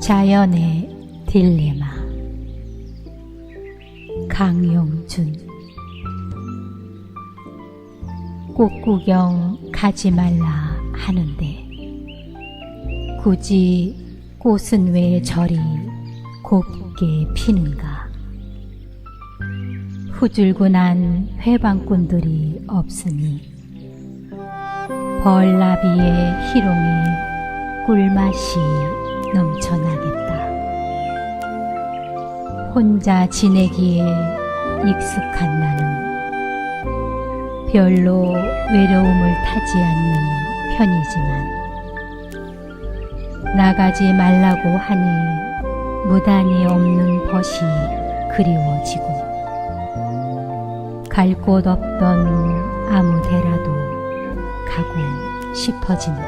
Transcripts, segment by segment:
자연의 딜레마. 강용준. 꽃 구경 가지 말라 하는데 굳이 꽃은 왜 저리 곱게 피는가 후줄근한 회방꾼들이 없으니 벌나비의 희롱에 꿀맛이 넘쳐나겠다. 혼자 지내기에 익숙한 나는 별로 외로움을 타지 않는 편이지만 나가지 말라고 하니 무단이 없는 벗이 그리워지고 갈 곳 없던 아무 데라도 가고 싶어진다.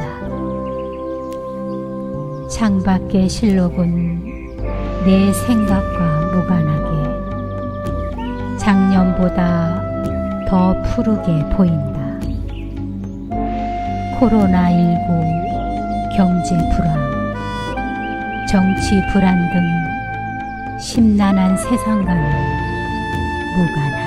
창밖의 실록은 내 생각과 무관하게 작년보다 더 푸르게 보인다. 코로나19 경제 불황, 정치 불안 등 심란한 세상과는 무관하게.